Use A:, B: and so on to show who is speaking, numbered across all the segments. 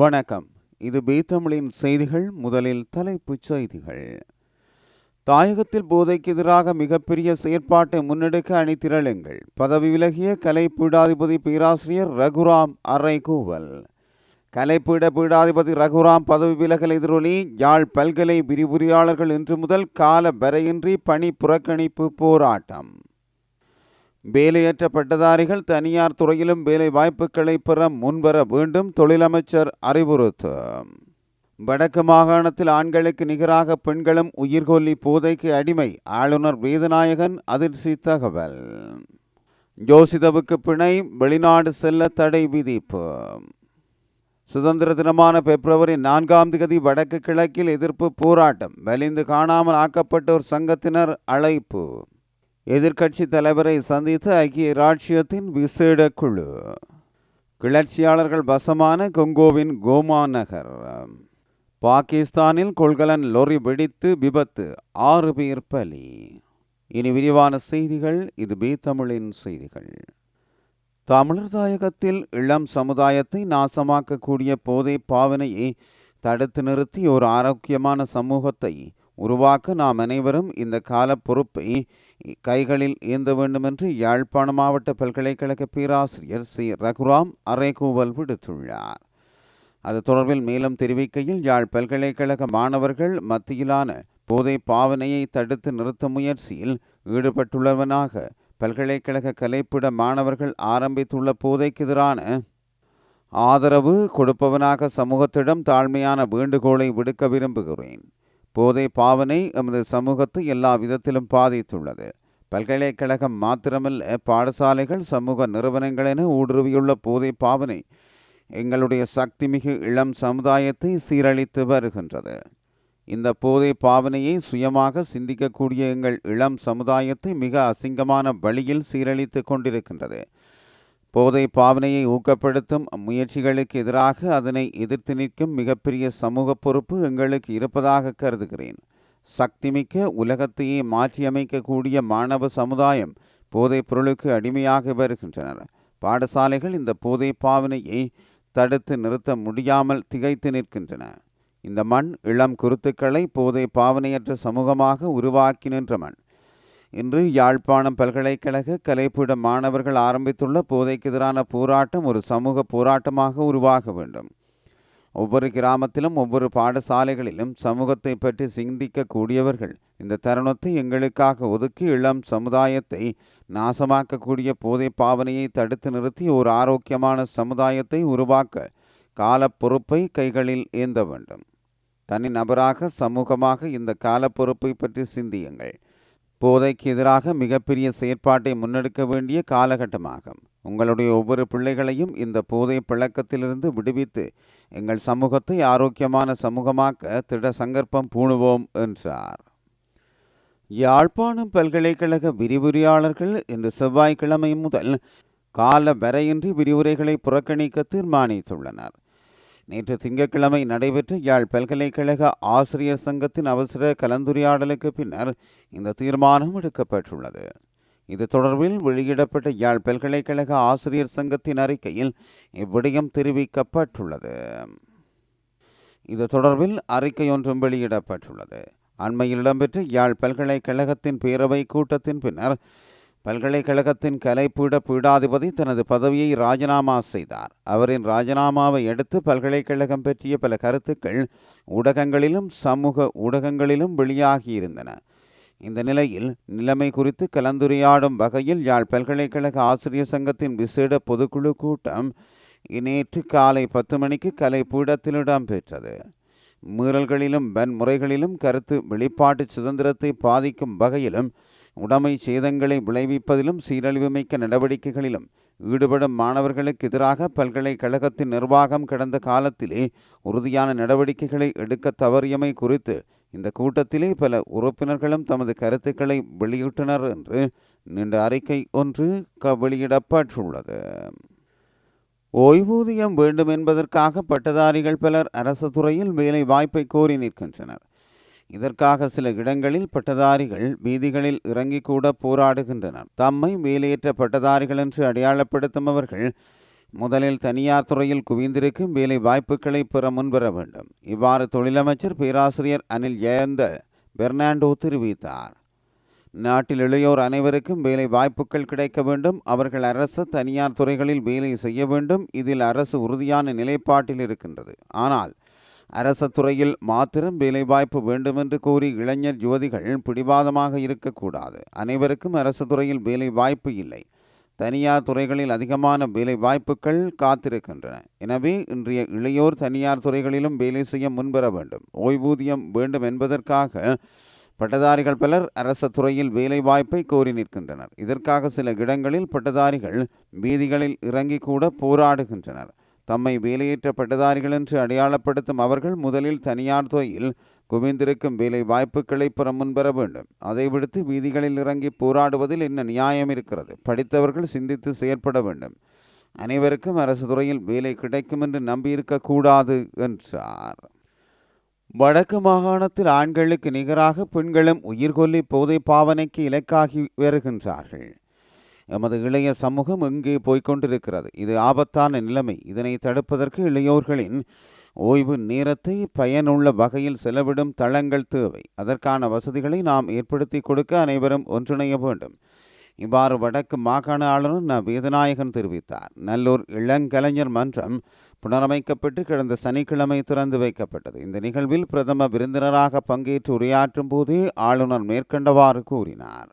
A: வணக்கம். இது பீத்தமிழின் செய்திகள் முதலில் தலைப்புச் செய்திகள். தாயகத்தில் போதைக்கு எதிராக மிகப்பெரிய செயற்பாட்டை முன்னெடுக்க அணிதிரளுங்கள் பதவி விலகிய கலை பீடாதிபதி பேராசிரியர் ரகுராம் அறைகூவல். கலைப்பீட பீடாதிபதி ரகுராம் பதவி விலகல் எதிரொலி யாழ் பல்கலை விரிவுரையாளர்கள் இன்று முதல் கால வரையின்றி பணி புறக்கணிப்பு போராட்டம். வேலையற்ற பட்டதாரிகள் தனியார் துறையிலும் வேலை வாய்ப்புகளை பெற முன்வர வேண்டும் தொழிலமைச்சர் அறிவுறுத்து. வடக்கு மாகாணத்தில் ஆண்களுக்கு நிகராக பெண்களும் உயிர்கொல்லி போதைக்கு அடிமை ஆளுநர் வேதநாயகன் அதிர்ச்சி தகவல். ஜோசிதவுக்கு பிணை வெளிநாடு செல்ல தடை விதிப்பு. சுதந்திர தினமான பிப்ரவரி நான்காம் தேதி வடக்கு கிழக்கில் எதிர்ப்பு போராட்டம் வலிந்து காணாமல் ஆக்கப்பட்டோர் சங்கத்தினர் அழைப்பு. எதிர்க்கட்சி தலைவரை சந்தித்த ஐக்கிய இராச்சியத்தின் விசேட குழு. கிளர்ச்சியாளர்கள் வசமான கொங்கோவின் கோமா நகர். பாகிஸ்தானில் கொள்கலன் லொரி வெடித்து விபத்து ஆறு பேர் பலி. இனி விரிவான செய்திகள் இது பி தமிழின் செய்திகள். தமிழர் தாயகத்தில் இளம் சமுதாயத்தை நாசமாக்கக்கூடிய போதை பாவனையை தடுத்து நிறுத்தி ஒரு ஆரோக்கியமான சமூகத்தை உருவாக்க நாம் அனைவரும் இந்த கால பொறுப்பை கைகளில் ஏந்த வேண்டுமென்று யாழ்ப்பாண மாவட்ட பல்கலைக்கழக பேராசிரியர் சி. ரகுராம் அரைகூவல் விடுத்துள்ளார். அது தொடர்பில் மேலும் தெரிவிக்கையில் யாழ் பல்கலைக்கழக மாணவர்கள் மத்தியிலான போதை பாவனையை தடுத்து நிறுத்த முயற்சியில் ஈடுபட்டுள்ளவனாக பல்கலைக்கழக கலைப்பிட மாணவர்கள் ஆரம்பித்துள்ள போதைக்கு எதிரான ஆதரவு கொடுப்பவனாக சமூகத்திடம் தாழ்மையான வேண்டுகோளை விடுக்க விரும்புகிறேன். போதை பாவனை எமது சமூகத்தை எல்லா விதத்திலும் பாதித்துள்ளது. பல்கலைக்கழகம் மாத்திரமல்ல பாடசாலைகள் சமூக நிறுவனங்கள் என ஊடுருவியுள்ள போதை பாவனை எங்களுடைய சக்திமிகு இளம் சமுதாயத்தை சீரழித்து வருகின்றது. இந்த போதை பாவனையை சுயமாக சிந்திக்கக்கூடிய எங்கள் இளம் சமுதாயத்தை மிக அசிங்கமான வழியில் சீரழித்து கொண்டிருக்கின்றது. போதை பாவனையை ஊக்கப்படுத்தும் முயற்சிகளுக்கு எதிராக அதனை எதிர்த்து நிற்கும் மிகப்பெரிய சமூக பொறுப்பு எங்களுக்கு இருப்பதாக கருதுகிறேன். சக்திமிக்க உலகத்தையே மாற்றியமைக்கக்கூடிய மாணவ சமுதாயம் போதைப் பொருளுக்கு அடிமையாக வருகின்றனர். பாடசாலைகள் இந்த போதை பாவனையை தடுத்து நிறுத்த முடியாமல் திகைத்து நிற்கின்றன. இந்த மண் இளம் குருத்துக்களை போதை பாவனையற்ற சமூகமாக உருவாக்கி நின்ற மண். இன்று யாழ்ப்பாணம் பல்கலைக்கழக கலைப்பீட மாணவர்கள் ஆரம்பித்துள்ள போதைக்கு எதிரான போராட்டம் ஒரு சமூக போராட்டமாக உருவாக வேண்டும். ஒவ்வொரு கிராமத்திலும் ஒவ்வொரு பாடசாலைகளிலும் சமூகத்தை பற்றி சிந்திக்கக்கூடியவர்கள் இந்த தருணத்தை எங்களுக்காக ஒதுக்கி இளம் சமுதாயத்தை நாசமாக்கக்கூடிய போதை பாவனையை தடுத்து நிறுத்தி ஒரு ஆரோக்கியமான சமுதாயத்தை உருவாக்க கால பொறுப்பை கைகளில் ஏந்த வேண்டும். தனி நபராக சமூகமாக இந்த கால பொறுப்பை பற்றி சிந்தியுங்கள். போதைக்கு எதிராக மிகப்பெரிய செயற்பாட்டை முன்னெடுக்க வேண்டிய காலகட்டமாகும். உங்களுடைய ஒவ்வொரு பிள்ளைகளையும் இந்த போதை பழக்கத்திலிருந்து விடுவித்து எங்கள் சமூகத்தை ஆரோக்கியமான சமூகமாக்க திட சங்கற்பம் பூணுவோம் என்றார். யாழ்ப்பாணம் பல்கலைக்கழக விரிவுரையாளர்கள் இன்று செவ்வாய்க்கிழமை முதல் கால வரையின்றி விரிவுரைகளை புறக்கணிக்க தீர்மானித்துள்ளனர். நேற்று திங்கட்கிழமை நடைபெற்ற யாழ் பல்கலைக்கழக ஆசிரியர் சங்கத்தின் அவசர கலந்துரையாடலுக்கு பின்னர் இந்த தீர்மானம் எடுக்கப்பட்டுள்ளது. இது தொடர்பில் வெளியிடப்பட்ட யாழ் பல்கலைக்கழக ஆசிரியர் சங்கத்தின் அறிக்கையில் இவ்விடயம் தெரிவிக்கப்பட்டுள்ளது. இது தொடர்பில் அறிக்கை ஒன்றும் வெளியிடப்பட்டுள்ளது. அண்மையில் இடம்பெற்ற யாழ் பல்கலைக்கழகத்தின் பேரவை கூட்டத்தின் பின்னர் பல்கலைக்கழகத்தின் கலைப்பீட பீடாதிபதி தனது பதவியை ராஜினாமா செய்தார். அவரின் ராஜினாமாவை அடுத்து பல்கலைக்கழகம் பற்றிய பல கருத்துக்கள் ஊடகங்களிலும் சமூக ஊடகங்களிலும் வெளியாகியிருந்தன இந்த நிலையில் நிலைமை குறித்து கலந்துரையாடும் வகையில் யாழ் பல்கலைக்கழக ஆசிரியர் சங்கத்தின் விசேட பொதுக்குழு கூட்டம் நேற்று காலை பத்து மணிக்கு கலைப்பீடத்தில் இடம்பெற்றது. மீறல்களிலும் வன்முறைகளிலும் கருத்து வெளிப்பாட்டு சுதந்திரத்தை பாதிக்கும் வகையிலும் உடைமை சேதங்களை விளைவிப்பதிலும் சீரழிவுமிக்க நடவடிக்கைகளிலும் ஈடுபடும் மாணவர்களுக்கு எதிராக பல்கலைக்கழகத்தின் நிர்வாகம் கடந்த காலத்திலே உறுதியான நடவடிக்கைகளை எடுக்க தவறியமை குறித்து இந்த கூட்டத்திலே பல உறுப்பினர்களும் தமது கருத்துக்களை வெளியிட்டனர் என்று நீண்ட அறிக்கை ஒன்று வெளியிடப்பட்டுள்ளது. ஓய்வூதியம் வேண்டும் என்பதற்காக பட்டதாரிகள் பலர் அரசு துறையில் வேலை வாய்ப்பை கோரி நிற்கின்றனர். இதற்காக சில இடங்களில் பட்டதாரிகள் வீதிகளில் இறங்கி கூட போராடுகின்றனர். தம்மை வேலையற்ற பட்டதாரிகள் என்று அடையாளப்படுத்தும் அவர்கள் முதலில் தனியார் துறையில் குவிந்திருக்கும் வேலை வாய்ப்புகளை பெற முன்வர வேண்டும். இவ்வாறு தொழிலமைச்சர் பேராசிரியர் அனில் ஜெயந்த பெர்னாண்டோ தெரிவித்தார். நாட்டில் இளையோர் அனைவருக்கும் வேலை வாய்ப்புகள் கிடைக்க வேண்டும். அவர்கள் அரசு தனியார் துறைகளில் வேலை செய்ய வேண்டும். இதில் அரசு உறுதியான நிலைப்பாட்டில் இருக்கின்றது. ஆனால் அரச துறையில் மாத்திரம் வேலைவாய்ப்பு வேண்டுமென்று கூறி இளைஞர் யுவதிகள் பிடிவாதமாக இருக்கக்கூடாது. அனைவருக்கும் அரசு துறையில் வேலை வாய்ப்பு இல்லை. தனியார் துறைகளில் அதிகமான வேலை வாய்ப்புகள் காத்திருக்கின்றன. எனவே இன்றைய இளையோர் தனியார் துறைகளிலும் வேலை செய்ய முன்வர வேண்டும். ஓய்வூதியம் வேண்டும் என்பதற்காக பட்டதாரிகள் பலர் அரச துறையில் வேலை வாய்ப்பை கோரி நிற்கின்றனர். இதற்காக சில இடங்களில் பட்டதாரிகள் வீதிகளில் இறங்கி கூட போராடுகின்றனர். தம்மை வேலையேற்ற பட்டதாரிகள் என்று அடையாளப்படுத்தும் அவர்கள் முதலில் தனியார் துறையில் குவிந்திருக்கும் வேலை வாய்ப்புகளை பெற முன்பெற வேண்டும். அதை விடுத்து வீதிகளில் இறங்கி போராடுவதில் என்ன நியாயம் இருக்கிறது? படித்தவர்கள் சிந்தித்து செயற்பட வேண்டும். அனைவருக்கும் அரசு துறையில் வேலை கிடைக்கும் என்று நம்பியிருக்கக்கூடாது என்றார். வடக்கு மாகாணத்தில் ஆண்களுக்கு நிகராக பெண்களும் உயிர்கொல்லி போதை பாவனைக்கு இலக்காகி வருகின்றார்கள். எமது இளைய சமூகம் எங்கே போய்கொண்டிருக்கிறது இது ஆபத்தான நிலைமை. இதனை தடுப்பதற்கு இளையோர்களின் ஓய்வு நேரத்தை பயனுள்ள வகையில் செலவிடும் தளங்கள் தேவை. அதற்கான வசதிகளை நாம் ஏற்படுத்தி கொடுக்க அனைவரும் ஒன்றிணைய வேண்டும். இவ்வாறு வடக்கு மாகாண ஆளுநர் ந. வேதநாயகன் தெரிவித்தார். நல்லூர் இளங்கலைஞர் மன்றம் புனரமைக்கப்பட்டு கடந்த சனிக்கிழமை திறந்து வைக்கப்பட்டது. இந்த நிகழ்வில் பிரதம விருந்தினராக பங்கேற்று உரையாற்றும் போதே ஆளுநர் மேற்கண்டவாறு கூறினார்.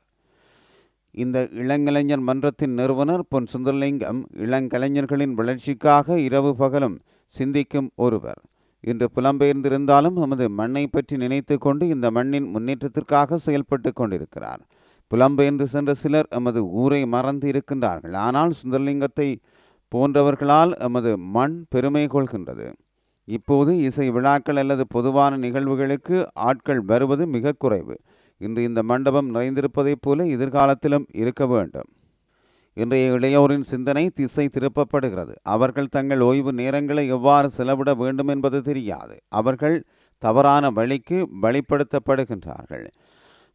A: இந்த இளங்கலைஞர் மன்றத்தின் நிறுவனர் பொன் சுந்தரலிங்கம் இளங்கலைஞர்களின் வளர்ச்சிக்காக இரவு பகலும் சிந்திக்கும் ஒருவர். இன்று புலம்பெயர்ந்திருந்தாலும் நமது மண்ணை பற்றி நினைத்து கொண்டு இந்த மண்ணின் முன்னேற்றத்திற்காக செயல்பட்டு கொண்டிருக்கிறார். புலம்பெயர்ந்து சென்ற சிலர் எமது ஊரை மறந்து இருக்கின்றார்கள் ஆனால் சுந்தரலிங்கத்தை போன்றவர்களால் எமது மண் பெருமை கொள்கின்றது. இப்போது இசை விழாக்கள் அல்லது பொதுவான நிகழ்வுகளுக்கு ஆட்கள் வருவது மிக குறைவு. இன்று இந்த மண்டபம் நிறைந்திருப்பதைப் போல எதிர்காலத்திலும் இருக்க வேண்டும். இன்றைய இளையோரின் சிந்தனை திசை திருப்பப்படுகிறது. அவர்கள் தங்கள் ஓய்வு நேரங்களை எவ்வாறு செலவிட வேண்டும் என்பது தெரியாது. அவர்கள் தவறான வழிக்கு வழிப்படுத்தப்படுகின்றார்கள்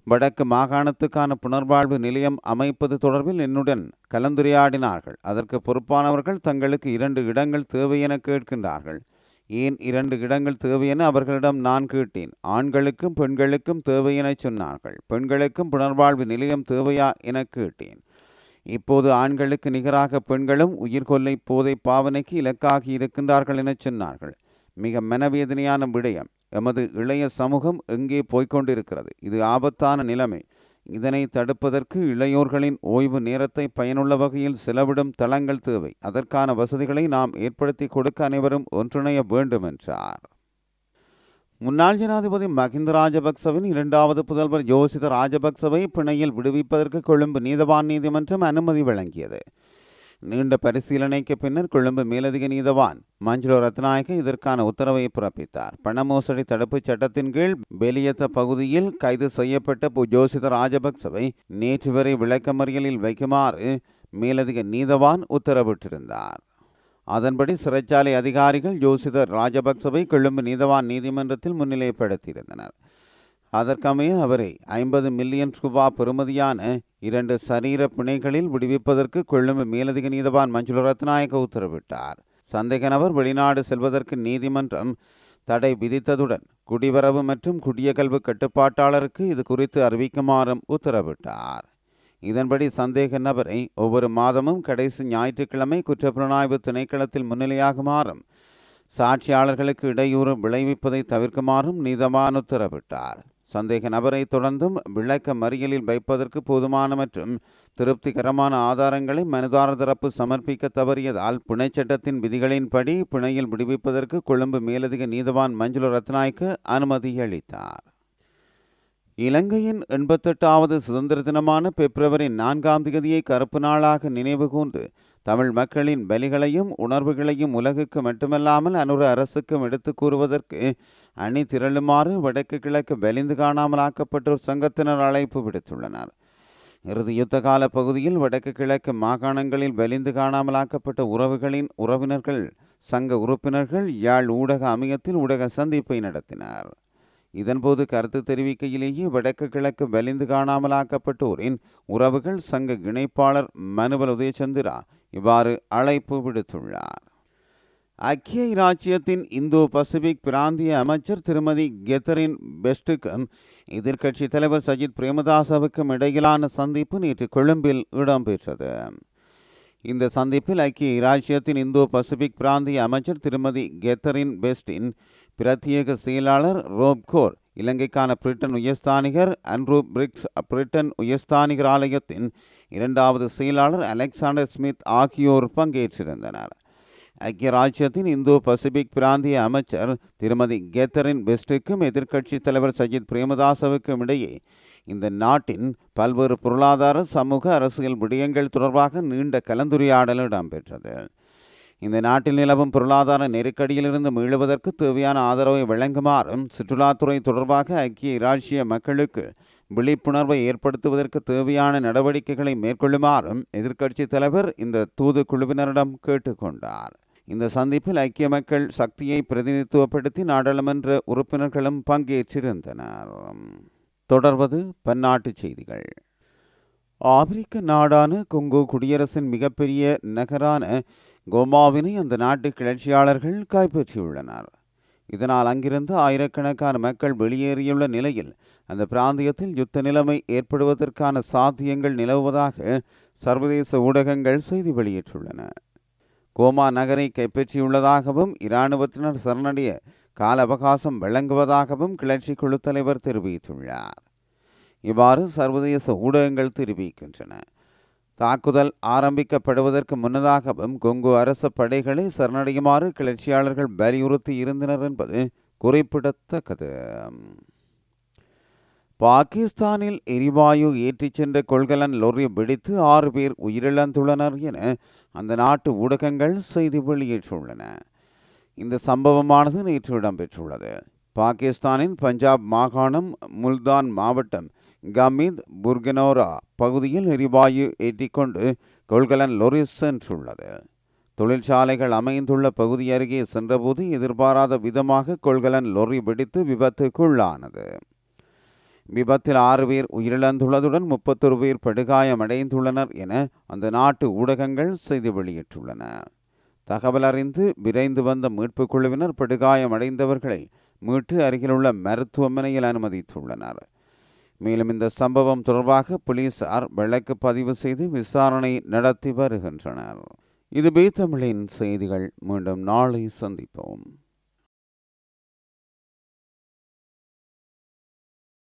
A: வடக்கு மாகாணத்துக்கான புனர்வாழ்வு நிலையம் அமைப்பது தொடர்பில் என்னுடன் கலந்துரையாடினார்கள். அதற்கு பொறுப்பானவர்கள் தங்களுக்கு இரண்டு இடங்கள் தேவை என கேட்கின்றார்கள். ஏன் இரண்டு இடங்கள் தேவையென அவர்களிடம் நான் கேட்டேன். ஆண்களுக்கும் பெண்களுக்கும் தேவையெனச் சொன்னார்கள். பெண்களுக்கும் புனர்வாழ்வு நிலையம் தேவையா என கேட்டேன். இப்போது ஆண்களுக்கு நிகராக பெண்களும் உயிர்கொல்லை போதை பாவனைக்கு இலக்காகி இருக்கின்றார்கள் என சொன்னார்கள். மிக மனவேதனையான விடயம். எமது இளைய சமூகம் எங்கே போய்கொண்டிருக்கிறது இது ஆபத்தான நிலைமை. இதனை தடுப்பதற்கு இளையோர்களின் ஓய்வு நேரத்தை பயனுள்ள வகையில் செலவிடும் தளங்கள் தேவை. அதற்கான வசதிகளை நாம் ஏற்படுத்தி கொடுக்க அனைவரும் ஒன்றிணைய வேண்டும் என்றார் முன்னாள் ஜனாதிபதி மஹிந்த ராஜபக்சவின் இரண்டாவது புதல்வர் யோசித ராஜபக்சவை பிணையில் விடுவிப்பதற்கு கொழும்பு நீதவான் நீதிமன்றம் அனுமதி வழங்கியது. நீண்ட பரிசீலனைக்கு பின்னர் கொழும்பு மேலதிக நீதவான் மஞ்சுளோ ரத்நாயக இதற்கான உத்தரவை பிறப்பித்தார். பண மோசடி தடுப்புச் சட்டத்தின் கீழ் பெலியத்த பகுதியில் கைது செய்யப்பட்ட புஜோசித ராஜபக்சவை நேற்று வரை விளக்கமறியலில் வைக்குமாறு மேலதிக நீதவான் உத்தரவிட்டிருந்தார். அதன்படி சிறைச்சாலை அதிகாரிகள் ஜோசிதர் ராஜபக்சவை கொழும்பு நீதவான் நீதிமன்றத்தில் முன்னிலைப்படுத்தியிருந்தனர். அதற்கமைய அவரை ஐம்பது மில்லியன் ரூபா பெறுமதியான இரண்டு சரீர பிணைகளில் விடுவிப்பதற்கு கொழும்பு மேலதிக நீதவான் மஞ்சுள ரத்நாயக்க உத்தரவிட்டார். சந்தேக நபர் வெளிநாடு செல்வதற்கு நீதிமன்றம் தடை விதித்ததுடன் குடிவரவு மற்றும் குடியகல்வு கட்டுப்பாட்டாளருக்கு இது குறித்து அறிவிக்குமாறும் உத்தரவிட்டார். இதன்படி சந்தேக நபரை ஒவ்வொரு மாதமும் கடைசி ஞாயிற்றுக்கிழமை குற்றப்புலனாய்வு திணைக்களத்தில் முன்னிலையாகுமாறும் சாட்சியாளர்களுக்கு இடையூறு விளைவிப்பதை தவிர்க்குமாறும் நீதவான் உத்தரவிட்டார். சந்தேக நபரை தொடர்ந்தும் விளக்க மறியலில் வைப்பதற்கு போதுமான மற்றும் திருப்திகரமான ஆதாரங்களை மனுதார தரப்பு சமர்ப்பிக்க தவறியதால் புனைச்சட்டத்தின் விதிகளின்படி பிணையில் விடுவிப்பதற்கு கொழும்பு மேலதிக நீதவான் மஞ்சுள ரத்னாய்க்கு அனுமதி அளித்தார் இலங்கையின் எண்பத்தெட்டாவது சுதந்திர தினமான பிப்ரவரி நான்காம் தேதியை கருப்பு நாளாக நினைவுகூர்ந்து தமிழ் மக்களின் பலிகளையும் உணர்வுகளையும் உலகுக்கு மட்டுமல்லாமல் அனுர அரசுக்கும் எடுத்துக் கூறுவதற்கு அணி திரளுமாறு வடக்கு கிழக்கு வலிந்து காணாமலாக்கப்பட்டோர் சங்கத்தினர் அழைப்பு விடுத்துள்ளனர். இறுதி யுத்த கால பகுதியில் வடக்கு கிழக்கு மாகாணங்களில் வலிந்து காணாமலாக்கப்பட்ட உறவுகளின் உறவினர்கள் சங்க உறுப்பினர்கள் யாழ் ஊடக அமையத்தில் ஊடக சந்திப்பை நடத்தினர். இதன்போது கருத்து தெரிவிக்கையிலேயே வடக்கு கிழக்கு வலிந்து காணாமலாக்கப்பட்டோரின் உறவுகள் சங்க இணைப்பாளர் மனுவல் உதயச்சந்திரா இவ்வாறு அழைப்பு விடுத்துள்ளார். ஐக்கிய இராச்சியத்தின் இந்தோ பசிபிக் பிராந்திய அமைச்சர் திருமதி கெத்தரின் பெஸ்டுக்கும் எதிர்க்கட்சி தலைவர் சஜித் பிரேமதாசவுக்கும் இடையிலான சந்திப்பு நேற்று கொழும்பில் இடம்பெற்றது. இந்த சந்திப்பில் ஐக்கிய இராச்சியத்தின் இந்தோ பசிபிக் பிராந்திய அமைச்சர் திருமதி கெத்தரின் பெஸ்டின் பிரத்யேக செயலாளர் ரோப்கோர் இலங்கைக்கான பிரிட்டன் உயர்ஸ்தானிகர் அன்ரூ பிரிக்ஸ் பிரிட்டன் உயர்ஸ்தானிகர் ஆலயத்தின் இரண்டாவது செயலாளர் அலெக்சாண்டர் ஸ்மித் ஆகியோர் பங்கேற்றிருந்தனர். ஐக்கிய ராஜ்யத்தின் இந்தோ பசிபிக் பிராந்திய அமைச்சர் திருமதி கெத்தரின் பெஸ்டுக்கும் எதிர்க்கட்சி தலைவர் சஜித் பிரேமதாசவுக்கும் இடையே இந்த நாட்டின் பல்வேறு பொருளாதார சமூக அரசியல் விடயங்கள் தொடர்பாக நீண்ட கலந்துரையாடல் இடம்பெற்றது. இந்த நாட்டில் நிலவும் பொருளாதார நெருக்கடியிலிருந்து மீளுவதற்கு தேவையான ஆதரவை வழங்குமாறும் சுற்றுலாத்துறை தொடர்பாக ஐக்கிய இராச்சிய மக்களுக்கு விழிப்புணர்வை ஏற்படுத்துவதற்கு தேவையான நடவடிக்கைகளை மேற்கொள்ளுமாறும் எதிர்க்கட்சி தலைவர் இந்த தூது குழுவினரிடம் கேட்டுக்கொண்டார். இந்த சந்திப்பில் ஐக்கிய மக்கள் சக்தியை பிரதிநிதித்துவப்படுத்தி நாடாளுமன்ற உறுப்பினர்களும் பங்கேற்றிருந்தனர். தொடர்வது பன்னாட்டு செய்திகள். ஆப்பிரிக்க நாடான கொங்கோ குடியரசின் மிகப்பெரிய நகரான கோமாவினை அந்த நாட்டு கிளர்ச்சியாளர்கள் கைப்பற்றியுள்ளனர். இதனால் அங்கிருந்து ஆயிரக்கணக்கான மக்கள் வெளியேறியுள்ள நிலையில் அந்த பிராந்தியத்தில் யுத்த நிலைமை ஏற்படுவதற்கான சாத்தியங்கள் நிலவுவதாக சர்வதேச ஊடகங்கள் செய்தி வெளியிட்டுள்ளன. கோமா நகரை கைப்பற்றியுள்ளதாகவும் இராணுவத்தினர் சரணடைய கால அவகாசம் வழங்குவதாகவும் கிளர்ச்சி குழு தலைவர் தெரிவித்துள்ளார். இவ்வாறு சர்வதேச ஊடகங்கள் தெரிவிக்கின்றன. தாக்குதல் ஆரம்பிக்கப்படுவதற்கு முன்னதாகவும் கொங்கு அரச படைகளை சரணடையுமாறு கிளர்ச்சியாளர்கள் வலியுறுத்தி இருந்தனர் என்பது குறிப்பிடத்தக்கது. பாகிஸ்தானில் எரிவாயு ஏற்றிச் சென்ற கொள்கலன் லொரி வெடித்து ஆறு பேர் உயிரிழந்துள்ளனர் என அந்த நாட்டு ஊடகங்கள் செய்தி வெளியேற்றுள்ளன இந்த சம்பவமானது நேற்று இடம்பெற்றுள்ளது. பாகிஸ்தானின் பஞ்சாப் மாகாணம் முல்தான் மாவட்டம் கமித் புர்கனோரா பகுதியில் எரிவாயு ஏற்றிக்கொண்டு கொள்கலன் லொரி சென்றுள்ளது. தொழிற்சாலைகள் அமைந்துள்ள பகுதி அருகே சென்றபோது எதிர்பாராத விதமாக கொள்கலன் லொரி வெடித்து விபத்துக்குள்ளானது. விபத்தில் ஆறு பேர் உயிரிழந்துள்ளதுடன் முப்பத்தொரு பேர் படுகாயமடைந்துள்ளனர் என அந்த நாட்டு ஊடகங்கள் செய்தி வெளியிட்டுள்ளன. தகவல் அறிந்து விரைந்து வந்த மீட்புக் குழுவினர் படுகாயமடைந்தவர்களை மீட்டு அருகிலுள்ள மருத்துவமனையில் அனுமதித்துள்ளனர். மேலும் இந்த சம்பவம் தொடர்பாக போலீசார் வழக்கு பதிவு செய்து விசாரணை நடத்தி வருகின்றனர். இது தமிழின் செய்திகள். மீண்டும் நாளை சந்திப்போம்.